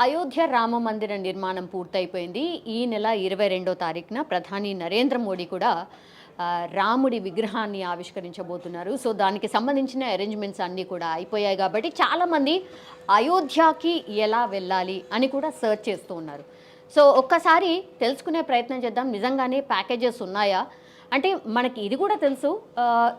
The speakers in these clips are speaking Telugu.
అయోధ్య రామ మందిర నిర్మాణం పూర్తయిపోయింది. ఈ నెల ఇరవై రెండో తారీఖున ప్రధాని నరేంద్ర మోడీ కూడా రాముడి విగ్రహాన్ని ఆవిష్కరించబోతున్నారు. సో దానికి సంబంధించిన అరేంజ్మెంట్స్ అన్నీ కూడా అయిపోయాయి కాబట్టి చాలామంది అయోధ్యకి ఎలా వెళ్ళాలి అని కూడా సర్చ్ చేస్తూ ఉన్నారు. సో ఒక్కసారి తెలుసుకునే ప్రయత్నం చేద్దాం. నిజంగానే ప్యాకేజెస్ ఉన్నాయా? అంటే మనకి ఇది కూడా తెలుసు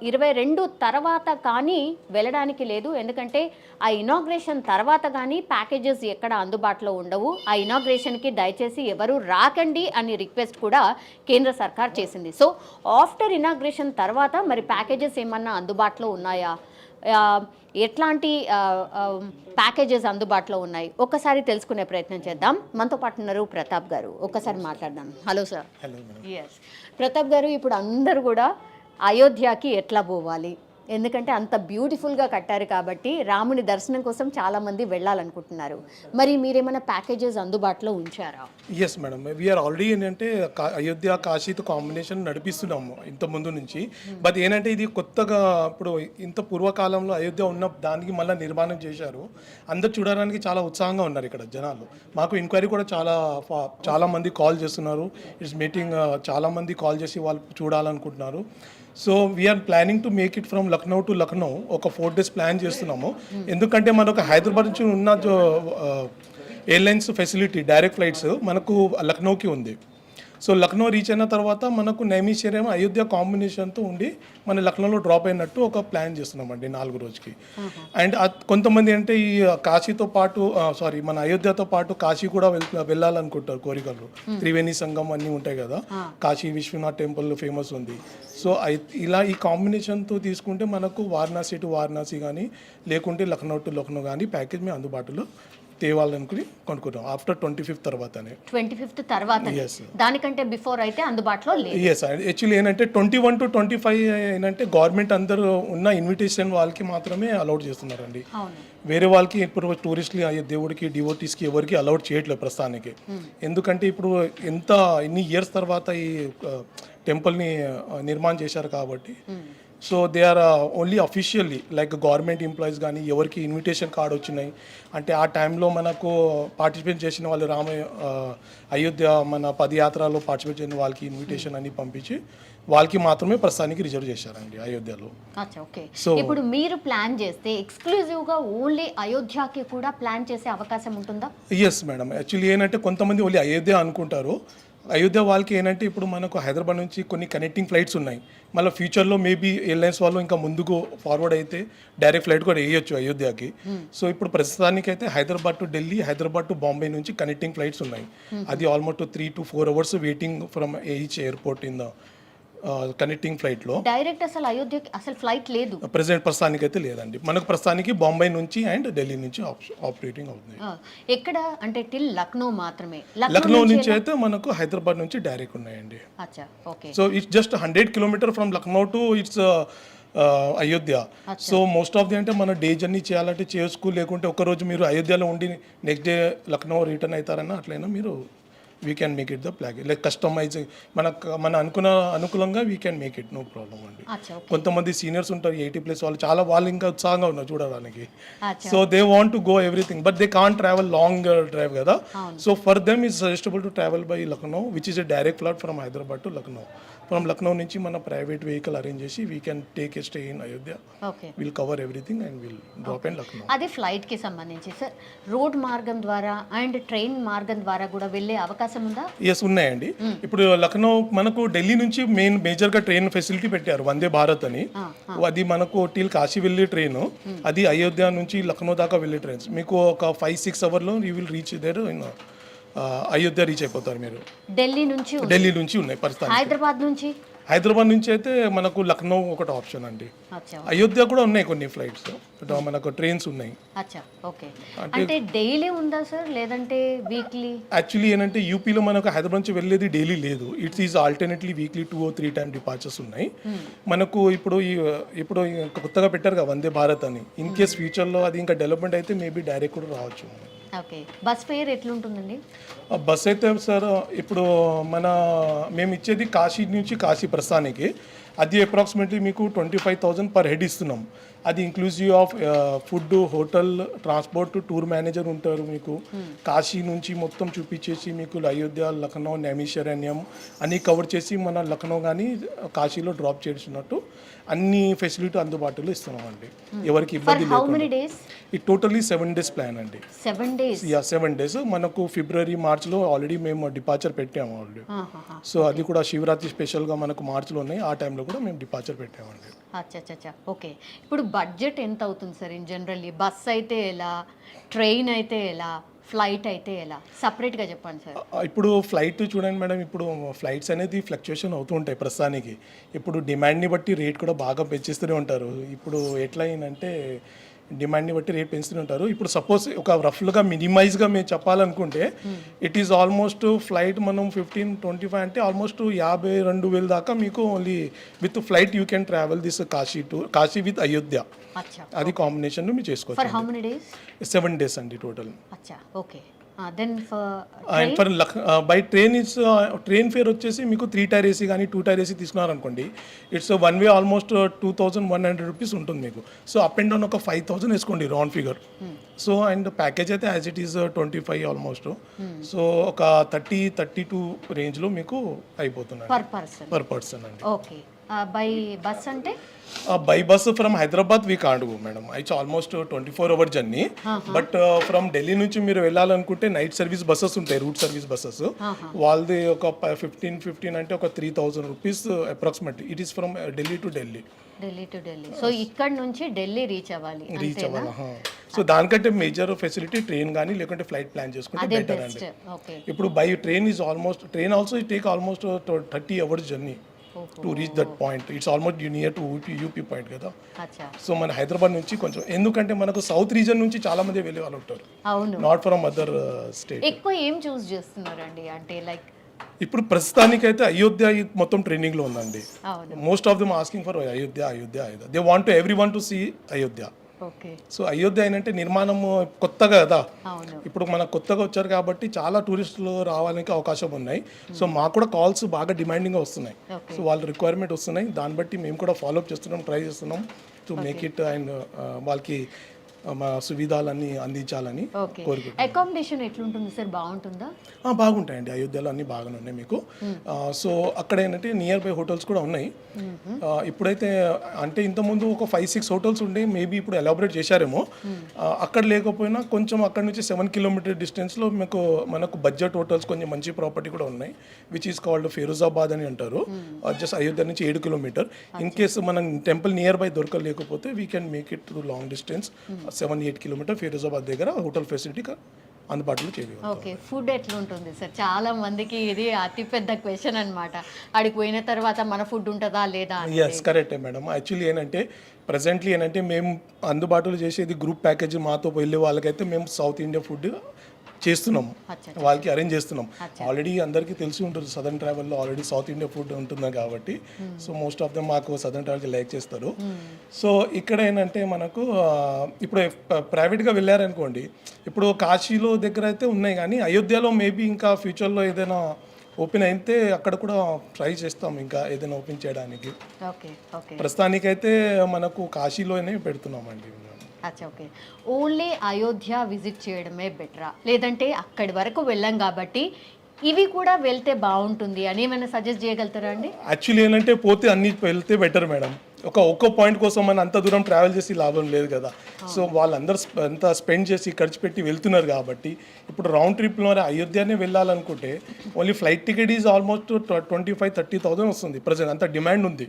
ఇరవై రెండు తర్వాత కానీ వెళ్ళడానికి లేదు. ఎందుకంటే ఆ ఇనాగ్రేషన్ తర్వాత కానీ ప్యాకేజెస్ ఎక్కడ అందుబాటులో ఉండవు. ఆ ఇనాగ్రేషన్కి దయచేసి ఎవరు రాకండి అని రిక్వెస్ట్ కూడా కేంద్ర సర్కార్ చేసింది. సో ఆఫ్టర్ ఇనాగ్రేషన్ తర్వాత మరి ప్యాకేజెస్ ఏమన్నా అందుబాటులో ఉన్నాయా? ఎట్లాంటి ప్యాకేజెస్ అందుబాటులో ఉన్నాయి? ఒక్కసారి తెలుసుకునే ప్రయత్నం చేద్దాం. మనతో పాటు ఉన్నారు ప్రతాప్ గారు. ఒక్కసారి మాట్లాడదాం. Hello sir. Hello yes Pratap garu ఇప్పుడు అందరూ కూడా అయోధ్యకి ఎట్లా పోవాలి? ఎందుకంటే అంత బ్యూటిఫుల్గా కట్టారు కాబట్టి రాముని దర్శనం కోసం చాలామంది వెళ్ళాలనుకుంటున్నారు. మరి మీరేమైనా ప్యాకేజెస్ అందుబాటులో ఉంచారా? ఎస్ మేడం వీఆర్ ఆల్రెడీ ఏంటంటే అయోధ్య కాశీతో కాంబినేషన్ నడిపిస్తున్నాము ఇంత ముందు నుంచి. బట్ ఏంటంటే ఇది కొత్తగా ఇప్పుడు ఇంత పూర్వకాలంలో అయోధ్య ఉన్న దానికి మళ్ళీ నిర్మాణం చేశారు. అందరు చూడడానికి చాలా ఉత్సాహంగా ఉన్నారు ఇక్కడ జనాలు. మాకు ఎంక్వైరీ కూడా చాలా ఫా- చాలా మంది కాల్ చేస్తున్నారు. ఇట్స్ మీటింగ్ చాలా మంది కాల్ చేసి వాళ్ళు చూడాలనుకుంటున్నారు. So we are planning to make it from Lucknow to Lucknow ఒక ఫోర్ డేస్ ప్లాన్ చేస్తున్నాము. ఎందుకంటే మనకు హైదరాబాద్ నుంచి ఉన్న ఎయిర్లైన్స్ ఫెసిలిటీ డైరెక్ట్ ఫ్లైట్స్ మనకు లక్నోకి ఉంది. సో లక్నో రీచ్ అయిన తర్వాత మనకు నైమిషేరేమో అయోధ్య కాంబినేషన్తో ఉండి మన లక్నోలో డ్రాప్ అయినట్టు ఒక ప్లాన్ చేస్తున్నామండి నాలుగు రోజుకి. అండ్ కొంతమంది అంటే ఈ కాశీతో పాటు సారీ మన అయోధ్యతో పాటు కాశీ కూడా వెళ్- వెళ్ళాలనుకుంటారు కోరికలు. త్రివేణి సంఘం అన్నీ ఉంటాయి కదా. కాశీ విశ్వనాథ్ టెంపుల్ ఫేమస్ ఉంది. సో ఇలా ఈ కాంబినేషన్తో తీసుకుంటే మనకు వారణాసి టు వారణాసి కానీ లేకుంటే లక్నో టు లక్నో కానీ ప్యాకేజ్ మేము అందుబాటులో తేవాలనుకుని కొనుక్కుంటాం. ఆఫ్టర్ ట్వంటీ ఫిఫ్త్ తర్వాతనే. ట్వంటీ ఫిఫ్త్ తర్వాత Yes. దానికంటే బిఫోర్ అయితే అందుబాటులో లేదు. ఎస్ యాక్చువల్లీ ఏంటంటే twenty one to twenty five ఏంటంటే గవర్నమెంట్ అందరూ ఉన్న ఇన్విటేషన్ వాళ్ళకి మాత్రమే అలౌడ్ చేస్తున్నారండి. అవును. వేరే వాళ్ళకి ఇప్పుడు టూరిస్ట్లకి అయ్యే దేవుడికి డివోటీస్కి ఎవరికి అలౌడ్ చేయట్లేదు ప్రస్తుతానికి. ఎందుకంటే ఇప్పుడు ఎంత ఇన్ని ఇయర్స్ తర్వాత ఈ టెంపుల్ని నిర్మాణం చేశారు కాబట్టి so they are only officially like government employees కానీ ఎవరికి ఇన్విటేషన్ కార్డ్ వచ్చినాయి. అంటే ఆ టైంలో మనకు పార్టిసిపేట్ చేసిన వాళ్ళు రామ ఆ, అయోధ్య మన పదయాత్రలో పార్టిసిపేట్ చేసిన వాళ్ళకి ఇన్విటేషన్ అని పంపించి వాళ్ళకి మాత్రమే ప్రస్తుతానికి రిజర్వ్ చేశారండి అయోధ్యలో. So- ఇప్పుడు మీరు ప్లాన్ చేస్తే ఎక్స్క్లూజివ్గా ఓన్లీ అయోధ్యకి కూడా ప్లాన్ చేసే అవకాశం ఉంటుందా? ఎస్ మేడం యాక్చువల్లీ ఏంటంటే కొంతమంది ఓన్లీ అయోధ్య అనుకుంటారు. అయోధ్య వాళ్ళకి ఏంటంటే ఇప్పుడు మనకు హైదరాబాద్ నుంచి కొన్ని కనెక్టింగ్ ఫ్లైట్స్ ఉన్నాయి. మళ్ళీ ఫ్యూచర్లో మేబీ ఎయిర్లైన్స్ వాళ్ళు ఇంకా ముందుకు ఫార్వర్డ్ అయితే డైరెక్ట్ ఫ్లైట్ కూడా వేయొచ్చు అయోధ్యకి. సో ఇప్పుడు ప్రస్తుతానికి అయితే హైదరాబాద్ టు ఢిల్లీ హైదరాబాద్ టు బాంబే నుంచి కనెక్టింగ్ ఫ్లైట్స్ ఉన్నాయి. అది almost three to four hours waiting from each airport in the connecting ఫ్లైట్లో డైరెక్ట్ అసలు అయోధ్యకి అసలు ఫ్లైట్ లేదు. ప్రెసెంట్ ప్రస్తుతానికి అయితే లేదండి. మనకు ప్రస్తుతానికి బాంబే నుంచి అండ్ ఢిల్లీ నుంచి ఆపరేటింగ్ అవుతుంది. ఎక్కడ అంటే టిల్ లక్నో మాత్రమే. లక్నో నుంచి అయితే మనకు హైదరాబాద్ నుంచి డైరెక్ట్ ఉన్నాయండి. So it's just hundred kilometer from Lucknow to it's Ayodhya so most of the అంటే మన డే జర్నీ చేయాలంటే చేసుకో లేకుంటే ఒక రోజు మీరు అయోధ్యలో ఉండి నెక్స్ట్ డే లక్నో రిటర్న్ అవుతారన్నా అట్లయినా మీరు we can make it the plug like customize మన మన అనుకున్న అనుకూలంగా we can make it no problem అండి. కొంతమంది సీనియర్స్ ఉంటారు ఎయిటీ ప్లస్ వాళ్ళు చాలా వాళ్ళు ఇంకా ఉత్సాహంగా ఉన్నారు చూడడానికి. So they want to go everything but they can't travel long drive కదా. So for them is suggestable to travel by Lucknow which is a direct flight from Hyderabad to Lucknow from Lucknow నుంచి మన ప్రైవేట్ వెహికల్ అరేంజ్ చేసి we can take a stay in Ayodhya will cover everything and will drop in Lucknow అది ఫ్లైట్కి సంబంధించి సార్ రోడ్ మార్గం ద్వారా అండ్ ట్రైన్ మార్గం ద్వారా కూడా వెళ్ళే అవకాశం ఉందా? ఎస్ ఉన్నాయండి. ఇప్పుడు లక్నో మనకు ఢిల్లీ నుంచి మెయిన్ మేజర్గా ట్రైన్ ఫెసిలిటీ పెట్టారు వందే భారత్ అని. అది మనకు టిల్ కాశీ వెళ్ళే ట్రైన్ అది అయోధ్య నుంచి లక్నో దాకా వెళ్ళే ట్రైన్స్ మీకు ఒక ఫైవ్ సిక్స్ అవర్లో you will reach there in Ayodhya reach అయిపోతారు మీరు. ఢిల్లీ నుంచి. ఢిల్లీ నుంచి ఉన్నాయి ప్రస్తుతానికి హైదరాబాద్ నుంచి? హైదరాబాద్ నుంచి అయితే మనకు లక్నో ఒకటి ఆప్షన్ అండి. అయోధ్య కూడా ఉన్నాయి కొన్ని ఫ్లైట్స్ మనకు ట్రైన్స్ ఉన్నాయి. అంటే డైలీ ఉందా సార్? లేదంటే వీక్లీ యాక్చువల్లీ ఏంటంటే యూపీలో మనకు హైదరాబాద్ నుంచి వెళ్ళేది డైలీ లేదు. It's is alternately weekly two three time departures ఉన్నాయి. మనకు ఇప్పుడు ఈ ఇప్పుడు కొత్తగా పెట్టారు కదా వందే భారత్ అని. ఇన్ కేస్ ఫ్యూచర్లో అది ఇంకా డెవలప్మెంట్ అయితే మేబీ డైరెక్ట్ కూడా రావచ్చు. ఓకే. బస్ ఫేర్ ఎట్లుంటుందండి? బస్ అయితే సార్ ఇప్పుడు మన మేము ఇచ్చేది కాశీ నుంచి కాశీ ప్రస్థానికి. అది అప్రాక్సిమేట్లీ మీకు twenty five thousand per head ఇస్తున్నాం. అది inclusive of food hotel transport tour manager ఉంటారు మీకు. కాశీ నుంచి మొత్తం చూపించేసి మీకు అయోధ్య లఖనౌ నైమిషరణ్యం అన్నీ కవర్ చేసి మన లఖనౌ కానీ కాశీలో డ్రాప్ చేసినట్టు అన్ని ఫెసిలిటీ అందుబాటులో ఇస్తున్నామండి. ఎవరికి ఫర్ ఇబ్బంది హౌ లేకుండా. ఈ టోటలీ సెవెన్ డేస్ ప్లాన్ అండి. Seven days ya seven days మనకు ఫిబ్రవరి మార్చ్లో ఆల్రెడీ మేము డిపార్చర్ పెట్టాము ఆల్రెడీ సో అది కూడా శివరాత్రి స్పెషల్గా మనకు మార్చ్లో ఉన్నాయి ఆ టైంలో కూడా మేము డిపార్చర్ పెట్టామండి. అచ్చా అచ్చా ఓకే ఇప్పుడు బడ్జెట్ ఎంత అవుతుంది సార్ ఇన్ జనరల్లీ? బస్ అయితే ఎలా? ట్రైన్ అయితే ఎలా? ఫ్లైట్ అయితే ఎలా? సపరేట్గా చెప్పండి సార్. ఇప్పుడు ఫ్లైట్ చూడండి మేడం ఇప్పుడు ఫ్లైట్స్ అనేది ఫ్లక్చుయేషన్ అవుతూ ఉంటాయి ప్రస్తుతానికి. ఇప్పుడు డిమాండ్ని బట్టి రేట్ కూడా బాగా పెంచిస్తూనే ఉంటారు. ఇప్పుడు ఎట్లా అయిందంటే డిమాండ్ని బట్టి రేట్ పెంచుతూనే ఉంటారు. ఇప్పుడు సపోజ్ ఒక రఫ్గా మినిమైజ్గా మేము చెప్పాలనుకుంటే ఇట్ ఈస్ ఆల్మోస్ట్ ఫ్లైట్ మనం ఫిఫ్టీన్ ట్వంటీ ఫైవ్ అంటే ఆల్మోస్ట్ యాభై రెండు వేలు దాకా మీకు only with flight you can travel this Kashi to Kashi with Ayodhya. అది కాంబినేషన్ మీరు చేసుకోవచ్చు సెవెన్ డేస్ అండి total. Okay. Then for and for luck by train it's train fare వచ్చేసి మీకు త్రీ టైర్ ఏసీ కానీ two tier AC తీసుకున్నారనుకోండి it's one way almost two thousand one hundred rupees ఉంటుంది మీకు. సో అప్ అండ్ డౌన్ ఒక ఫైవ్ థౌసండ్ వేసుకోండి round figure so and package అయితే as it is twenty five almost so ఒక థర్టీ థర్టీ టూ రేంజ్లో మీకు అయిపోతుంది పర్ పర్సన్ పర్ పర్సన్ అండి. ఓకే బై బస్ అంటే? By bus from Hyderabad we can't go madam it's almost twenty four hour journey but from Delhi నుంచి మీరు వెళ్ళాలనుకుంటే నైట్ సర్వీస్ బస్సెస్ ఉంటాయి రూట్ సర్వీస్ బస్సెస్ వాళ్ళది ఒక ఫిఫ్టీన్ ఫిఫ్టీన్ అంటే ఒక three thousand rupees approximately it is from Delhi to Delhi Delhi to Delhi so ఇక్కడ నుంచి ఢిల్లీ రీచ్ అవ్వాలి రీచ్ అవ్వాలి సో దానికంటే మేజర్ ఫెసిలిటీ ట్రైన్ కానీ లేకుంటే ఫ్లైట్ ప్లాన్ చేసుకుంటే బెటర్ అండి. ఇప్పుడు by train is almost train also take almost thirty hours journey to reach that point it's almost near to UP UP point కదా. సో మన హైదరాబాద్ నుంచి కొంచెం ఎందుకంటే మనకు సౌత్ రీజన్ నుంచి చాలా మంది వెళ్ళే వాళ్ళు ఉంటారు. నాట్ ఫ్రమ్ అదర్ స్టేట్ ఎక్కువ ఏం చూస్ చేస్తున్నారండి? అంటే లైక్ ఇప్పుడు ప్రస్తుతానికైతే అయోధ్య ఈ మొత్తం ట్రైనింగ్లో ఉందండి. Most of them asking for Ayodhya Ayodhya Ayodhya. They want every one to see Ayodhya. So Ayodhya అయినంటే నిర్మాణం కొత్తగా కదా. ఇప్పుడు మన కొత్తగా వచ్చారు కాబట్టి చాలా టూరిస్టులు రావడానికి అవకాశం ఉన్నాయి. సో మాకు కూడా కాల్స్ బాగా డిమాండింగ్గా వస్తున్నాయి. సో వాళ్ళ రిక్వైర్మెంట్ వస్తున్నాయి. దాన్ని బట్టి మేము కూడా ఫాలోఅప్ చేస్తున్నాం ట్రై చేస్తున్నాం టు మేక్ ఇట్ అండ్ వాళ్ళకి మా సువిధాలన్నీ అందించాలని కోరుకుంటున్నాం అకామిడేషన్ ఎట్లుంటుంది సార్? బాగుంటుందా? బాగుంటాయండి. అయోధ్యలో అన్నీ బాగానే ఉన్నాయి మీకు. సో అక్కడ ఏంటంటే నియర్ బై హోటల్స్ కూడా ఉన్నాయి. ఇప్పుడైతే అంటే ఇంతకుముందు ఒక ఫైవ్ సిక్స్ హోటల్స్ ఉండే మేబీ ఇప్పుడు ఎలాబరేట్ చేశారేమో. అక్కడ లేకపోయినా కొంచెం అక్కడ నుంచి సెవెన్ కిలోమీటర్ డిస్టెన్స్లో మీకు మనకు బడ్జెట్ హోటల్స్ కొంచెం మంచి ప్రాపర్టీ కూడా ఉన్నాయి విచ్ ఈస్ కాల్డ్ ఫిరోజాబాద్ అని అంటారు. జస్ట్ అయోధ్య నుంచి ఏడు కిలోమీటర్ ఇన్ కేసు మనం temple near by దొరకలేకపోతే we can make it to long distance seven eight kilometer Firozabad దగ్గర హోటల్ ఫెసిలిటీ అందుబాటులో చేయగలుగుతాం ఓకే ఫుడ్ ఎట్లుంటుంది సార్? చాలా మందికి ఇది అతిపెద్ద క్వశ్చన్ అన్నమాట. ఆడికి పోయిన తర్వాత మన ఫుడ్ ఉంటుందా లేదా. ఎస్ కరెక్టే మేడం యాక్చువల్లీ ఏంటంటే ప్రజెంట్లీ ఏంటంటే మేము అందుబాటులో చేసేది గ్రూప్ ప్యాకేజ్ మాతో వెళ్ళే వాళ్ళకైతే మేము సౌత్ ఇండియా ఫుడ్ చేస్తున్నాము అచ్చా, వాళ్ళకి అరేంజ్ చేస్తున్నాం. ఆల్రెడీ అందరికీ తెలిసి ఉంటుంది సదర్న్ ట్రావెల్లో ఆల్రెడీ సౌత్ ఇండియా ఫుడ్ ఉంటుంది కాబట్టి. సో మోస్ట్ ఆఫ్ దమ్ మాకు సదర్న్ ట్రావెల్కి లైక్ చేస్తారు. సో ఇక్కడ ఏంటంటే మనకు ఇప్పుడు ప్రైవేట్గా వెళ్ళారనుకోండి ఇప్పుడు కాశీలో దగ్గర అయితే ఉన్నాయి కానీ అయోధ్యలో మేబీ ఇంకా ఫ్యూచర్లో ఏదైనా ఓపెన్ అయితే అక్కడ కూడా ట్రై చేస్తాం ఇంకా ఏదైనా ఓపెన్ చేయడానికి. ప్రస్తుతానికైతే మనకు కాశీలోనే పెడుతున్నామండి. అచ్చా ఓకే. ఓన్లీ అయోధ్య విజిట్ చేయడమే బెటరా? లేదంటే అక్కడి వరకు వెళ్ళాం కాబట్టి ఇవి కూడా వెళ్తే బాగుంటుంది అని ఏమైనా సజెస్ట్ చేయగలుగుతారా అండి? యాక్చువల్లీ ఏంటంటే పోతే అన్ని వెళ్తే బెటర్ మేడం. ఒక ఒక్క పాయింట్ కోసం మనం అంత దూరం ట్రావెల్ చేసి లాభం లేదు కదా. సో వాళ్ళందరూ అంత స్పెండ్ చేసి ఖర్చు పెట్టి వెళ్తున్నారు కాబట్టి ఇప్పుడు రౌండ్ ట్రిప్లో అయోధ్యనే వెళ్ళాలనుకుంటే only flight ticket is almost twenty five thirty thousand వస్తుంది. ప్రజెంట్ అంత డిమాండ్ ఉంది.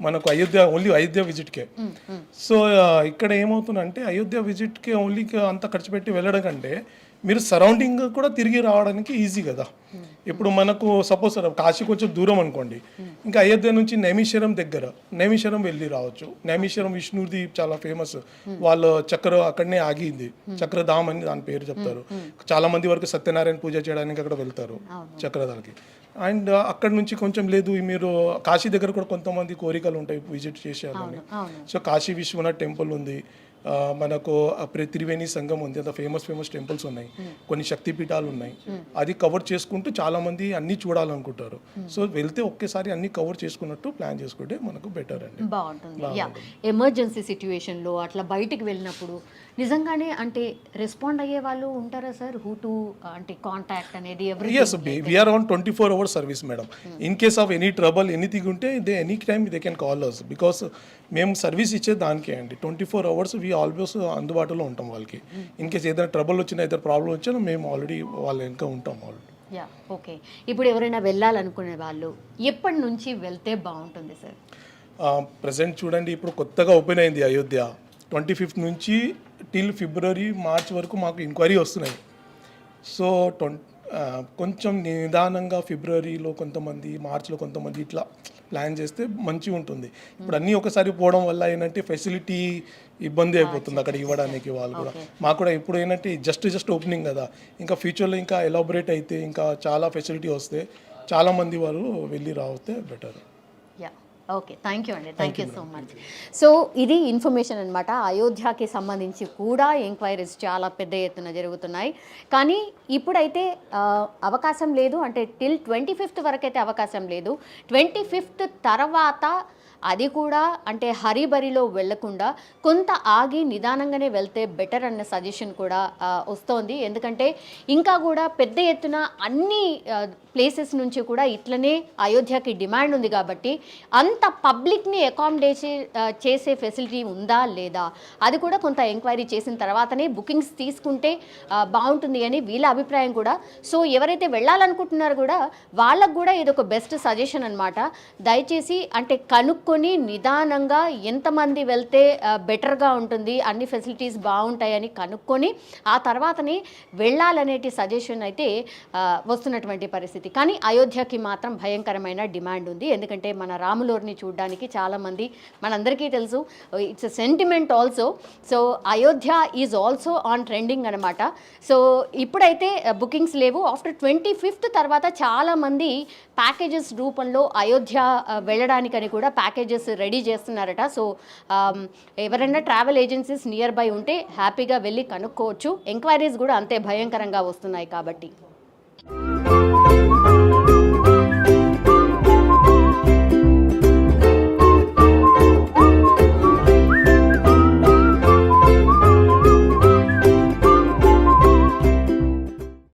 మనకు అయోధ్య ఓన్లీ అయోధ్య విజిట్కే సో ఆ, ఇక్కడ ఏమవుతుందంటే అయోధ్య విజిట్కి ఓన్లీ అంత ఖర్చు పెట్టి వెళ్ళడం కంటే మీరు సరౌండింగ్ కూడా తిరిగి రావడానికి ఈజీ కదా. ఇప్పుడు మనకు సపోజ్ కాశీ కొంచెం దూరం అనుకోండి. ఇంకా అయోధ్య నుంచి నైమిషరం దగ్గర నైమిషరం వెళ్ళి రావచ్చు. నైమిషరం విష్ణుది చాలా ఫేమస్ వాళ్ళ చక్ర అక్కడనే ఆగింది. చక్రధామ్ అని దాని పేరు చెప్తారు. చాలా మంది వరకు సత్యనారాయణ పూజ చేయడానికి అక్కడ వెళ్తారు చక్రధారికి. అండ్ అక్కడ నుంచి కొంచెం లేదు మీరు కాశీ దగ్గర కూడా కొంతమంది కోరికలు ఉంటాయి విజిట్ చేసేయాలని సో కాశీ విశ్వనాథ్ టెంపుల్ ఉంది. మనకు త్రివేణి సంఘం ఉంది అంత ఫేమస్ ఫేమస్ టెంపుల్స్ ఉన్నాయి. కొన్ని శక్తిపీఠాలు ఉన్నాయి. అది కవర్ చేసుకుంటూ చాలా మంది అన్ని చూడాలనుకుంటారు. సో వెళ్తే ఒకేసారి అన్ని కవర్ చేసుకున్నట్టు ప్లాన్ చేసుకుంటే మనకు బెటర్ అండి. బాగుంటుంది. యా ఎమర్జెన్సీ సిచ్యువేషన్లో అట్లా బయటికి వెళ్ళినప్పుడు నిజంగానే అంటే రెస్పాండ్ అయ్యే వాళ్ళు ఉంటారా సార్? హూ టు అంటే కాంటాక్ట్ అనేది yes we are on twenty four hours service madam in case of any trouble anything ఉంటే they any time they can call us because మేము సర్వీస్ ఇచ్చే దానికే అండి. Twenty four hours we always అందుబాటులో ఉంటాం వాళ్ళకి. ఇన్ కేస్ ఏదైనా ట్రబుల్ వచ్చినా ఏదైనా ప్రాబ్లం వచ్చినా మేము ఆల్రెడీ వాళ్ళ వెనక ఉంటాం ఆల్రెడీ యా ఓకే ఇప్పుడు ఎవరైనా వెళ్ళాలనుకునే వాళ్ళు ఎప్పటి నుంచి వెళ్తే బాగుంటుంది సార్? ప్రజెంట్ చూడండి ఇప్పుడు కొత్తగా ఓపెన్ అయింది అయోధ్య. ట్వంటీ ఫిఫ్త్ నుంచి టిల్ ఫిబ్రవరి మార్చ్ వరకు మాకు ఎంక్వైరీ వస్తున్నాయి. సో ట్వం కొంచెం నిదానంగా ఫిబ్రవరిలో కొంతమంది మార్చ్లో కొంతమంది ఇట్లా ప్లాన్ చేస్తే మంచిగా ఉంటుంది. ఇప్పుడు అన్నీ ఒకసారి పోవడం వల్ల ఏంటంటే ఫెసిలిటీ ఇబ్బంది అయిపోతుంది అక్కడ ఇవ్వడానికి వాళ్ళు కూడా. మాకు కూడా ఇప్పుడు ఏంటంటే జస్ట్ జస్ట్ ఓపెనింగ్ కదా. ఇంకా ఫ్యూచర్లో ఇంకా ఎలాబొరేట్ అయితే ఇంకా చాలా ఫెసిలిటీ వస్తే చాలా మంది వాళ్ళు వెళ్ళి రావస్తే బెటర్ ఓకే థ్యాంక్ యూ అండి. Thank you so much so ఇది ఇన్ఫర్మేషన్ అనమాట అయోధ్యకి సంబంధించి కూడా ఎంక్వైరీస్ చాలా పెద్ద ఎత్తున జరుగుతున్నాయి. కానీ ఇప్పుడైతే అవకాశం లేదు. అంటే టిల్ ట్వంటీ ఫిఫ్త్ వరకు అయితే అవకాశం లేదు. ట్వంటీ ఫిఫ్త్ తర్వాత అది కూడా అంటే హరిబరిలో వెళ్ళకుండా కొంత ఆగి నిదానంగానే వెళ్తే బెటర్ అన్న సజెషన్ కూడా వస్తోంది. ఎందుకంటే ఇంకా కూడా పెద్ద ఎత్తున అన్ని ప్లేసెస్ నుంచి కూడా ఇట్లనే అయోధ్యకి డిమాండ్ ఉంది కాబట్టి అంత పబ్లిక్ని అకామిడేట్ చేసే ఫెసిలిటీ ఉందా లేదా అది కూడా కొంత ఎంక్వైరీ చేసిన తర్వాతనే బుకింగ్స్ తీసుకుంటే బాగుంటుంది అని వీళ్ళ అభిప్రాయం కూడా. సో ఎవరైతే వెళ్ళాలనుకుంటున్నారో కూడా వాళ్ళకు కూడా ఇది ఒక బెస్ట్ సజెషన్ అనమాట దయచేసి అంటే కనుక్కొని నిదానంగా ఎంతమంది వెళ్తే బెటర్గా ఉంటుంది అన్ని ఫెసిలిటీస్ బాగుంటాయని కనుక్కొని ఆ తర్వాతనే వెళ్ళాలనేటి సజెషన్ అయితే వస్తున్నటువంటి పరిస్థితి. కానీ అయోధ్యకి మాత్రం భయంకరమైన డిమాండ్ ఉంది. ఎందుకంటే మన రాములోర్ని చూడడానికి చాలామంది మనందరికీ తెలుసు it's sentiment also. So Ayodhya is also on trending అనమాట సో ఇప్పుడైతే బుకింగ్స్ లేవు. ఆఫ్టర్ ట్వంటీ ఫిఫ్త్ తర్వాత చాలామంది ప్యాకేజెస్ రూపంలో అయోధ్య వెళ్ళడానికని కూడా ప్యాకేజెస్ రెడీ చేస్తున్నారట. సో um, ఎవరైనా ట్రావెల్ ఏజెన్సీస్ నియర్ బై ఉంటే హ్యాపీగా వెళ్ళి కనుక్కోవచ్చు. ఎంక్వైరీస్ కూడా అంతే భయంకరంగా వస్తున్నాయి కాబట్టి.